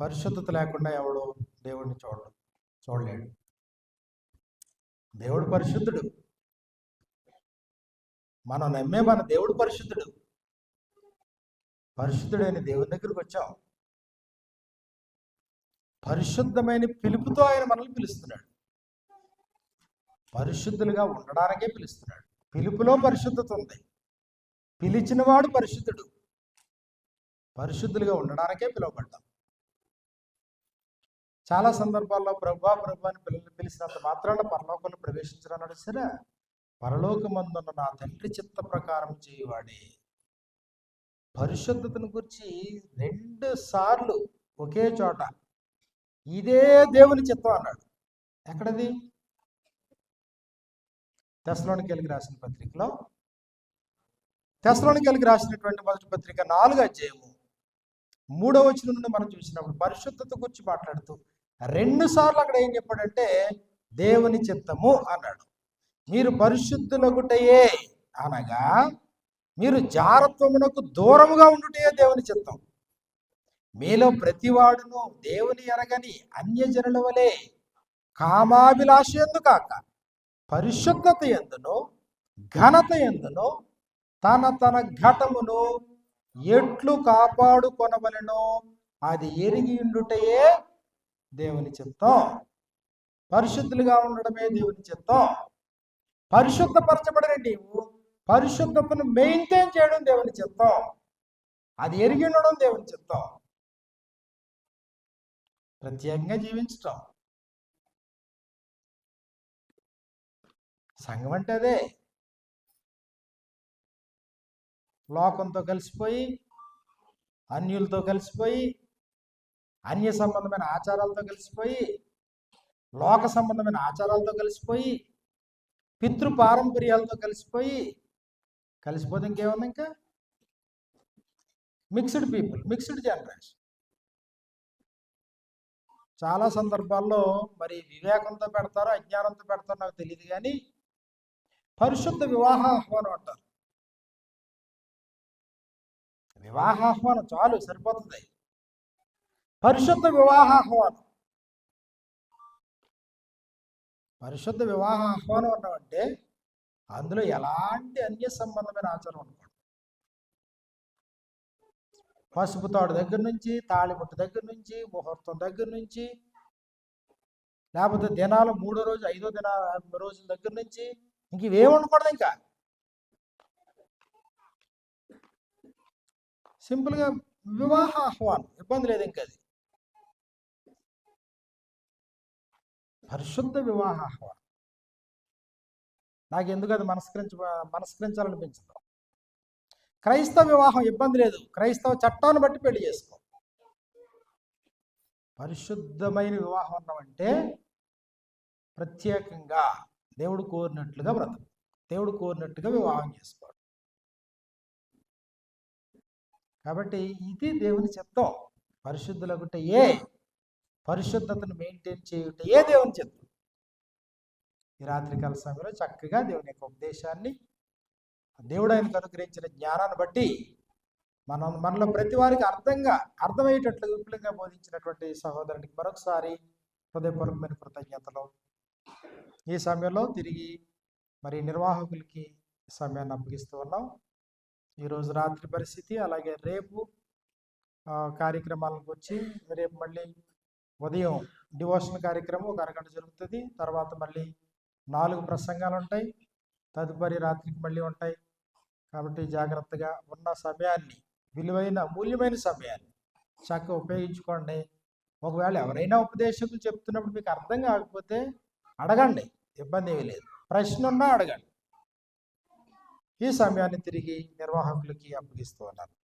పరిశుద్ధత లేకుండా ఎవడు దేవుడిని చూడడు చూడలేడు. దేవుడు పరిశుద్ధుడు. మనం నమ్మే మన దేవుడు పరిశుద్ధుడు. పరిశుద్ధుడైన దేవుని దగ్గరికి వచ్చాం. పరిశుద్ధమైన పిలుపుతో ఆయన మనల్ని పిలుస్తున్నాడు. పరిశుద్ధులుగా ఉండడానికే పిలుస్తున్నాడు. పిలుపులో పరిశుద్ధత ఉంది. పిలిచినవాడు పరిశుద్ధుడు. పరిశుద్ధులుగా ఉండడానికే పిలువబడ్డాం. చాలా సందర్భాల్లో ప్రభా ప్రభా అని పిల్లల్ని పిలిచినంత మాత్రాన పరలోకంలో ప్రవేశించరన్నాడు సరే పరలోకమందున్న నా తండ్రి చిత్త ప్రకారం చేయువాడే. పరిశుద్ధతను గురించి రెండు సార్లు ఒకే చోట ఇదే దేవుని చిత్తం అన్నాడు. ఎక్కడది? తెసలోనికి కలిగి రాసిన పత్రికలో. తెసలోనికి కలిగి రాసినటువంటి మొదటి పత్రిక నాలుగు అధ్యాయము. మూడవ వచనం నుండి మనం చూసినప్పుడు పరిశుద్ధత గురించి మాట్లాడుతూ రెండు సార్లు అక్కడ ఏం చెప్పాడంటే దేవుని చిత్తము అన్నాడు. మీరు పరిశుద్ధులగుటయే అనగా మీరు జారత్వమునకు దూరముగా ఉండుటయే దేవుని చిత్తం. మీలో ప్రతివాడును దేవుని ఎరగని అన్యజనుల వలె కామాభిలాష ఎందు కాక పరిశుద్ధత ఎందును ఘనత ఎందును తన తన ఘటమును ఎట్లు కాపాడుకొనవలెనో అది ఎరిగి ఉండుటయే దేవుని చిత్తం. పరిశుద్ధులుగా ఉండడమే దేవుని చిత్తం. పరిశుద్ధపరచబడిన నీవు పరిశుద్ధతను మెయింటైన్ చేయడం దేవుని చిత్తం. అది ఎరిగి ఉండడం దేవుని చిత్తం. ప్రత్యేకంగా జీవించటం. సంఘం అంటే అదే. లోకంతో కలిసిపోయి అన్యులతో కలిసిపోయి అన్య సంబంధమైన ఆచారాలతో కలిసిపోయి లోక సంబంధమైన ఆచారాలతో కలిసిపోయి పితృ పారంపర్యాలతో కలిసిపోయి కలిసిపోతే ఇంకేముంది ఇంకా? మిక్స్డ్ పీపుల్ మిక్స్డ్ జనరేషన్ చాలా సందర్భాల్లో మరి వివేకంతో పెడతారో అజ్ఞానంతో పెడతారో నాకు తెలియదు కానీ పరిశుద్ధ వివాహ ఆహ్వానం అంటారు. వివాహ ఆహ్వానం చాలు సరిపోతుంది. పరిశుద్ధ వివాహ ఆహ్వానం. పరిశుద్ధ వివాహ ఆహ్వానం అన్నామంటే అందులో ఎలాంటి అన్య సంబంధమైన ఆచారం ఉండకూడదు. పసుపు తాడు దగ్గర నుంచి తాళిబొట్టు దగ్గర నుంచి ముహూర్తం దగ్గర నుంచి లేకపోతే దినాలు మూడో రోజు ఐదో దిన రోజుల దగ్గర నుంచి ఇంక ఇవేం ఉండకూడదు ఇంకా. సింపుల్గా వివాహ ఆహ్వానం. ఇబ్బంది లేదు ఇంకా అది. పరిశుద్ధ వివాహ ఆహ్వానం. నాకు ఎందుకు అది మనస్కరించ మనస్కరించాలనిపించదు. క్రైస్తవ వివాహం ఇబ్బంది లేదు. క్రైస్తవ చట్టాన్ని బట్టి పెళ్ళి చేసుకో. పరిశుద్ధమైన వివాహం అన్నామంటే ప్రత్యేకంగా దేవుడు కోరినట్లుగా బ్రతకం. దేవుడు కోరినట్టుగా వివాహం చేసుకోవడం. కాబట్టి ఇది దేవుని చిత్తం. పరిశుద్ధులగుట ఏ పరిశుద్ధతను మెయింటైన్ చేయుట ఏ దేవుని చిత్తం. ఈ రాత్రికాల సమయంలో చక్కగా దేవుని యొక్క ఉపదేశాన్ని దేవుడు ఆయనకు అనుగ్రహించిన జ్ఞానాన్ని బట్టి మనం మనలో ప్రతి వారికి అర్థంగా అర్థమయ్యేటట్లు విపులంగా బోధించినటువంటి సహోదరునికి మరొకసారి హృదయపూర్వకమైన కృతజ్ఞతలు. ఈ సమయంలో తిరిగి మరి నిర్వాహకులకి సమయాన్ని అప్పగిస్తూ ఉన్నాం. ఈరోజు రాత్రి పరిస్థితి అలాగే రేపు కార్యక్రమాలకు వచ్చి రేపు మళ్ళీ ఉదయం డివోషన్ కార్యక్రమం ఒక అరగంట జరుగుతుంది. తర్వాత మళ్ళీ నాలుగు ప్రసంగాలు ఉంటాయి. తదుపరి రాత్రికి మళ్ళీ ఉంటాయి. కాబట్టి జాగ్రత్తగా ఉన్న సమయాన్ని విలువైన అమూల్యమైన సమయాన్ని చక్కగా ఉపయోగించుకోండి. ఒకవేళ ఎవరైనా ఉపదేశకులు చెప్తున్నప్పుడు మీకు అర్థం కాకపోతే అడగండి. ఇబ్బంది ఏమీ లేదు. ప్రశ్న ఉన్నా అడగండి. ఈ సమయాన్ని తిరిగి నిర్వాహకులకి అప్పగిస్తూ ఉన్నారు.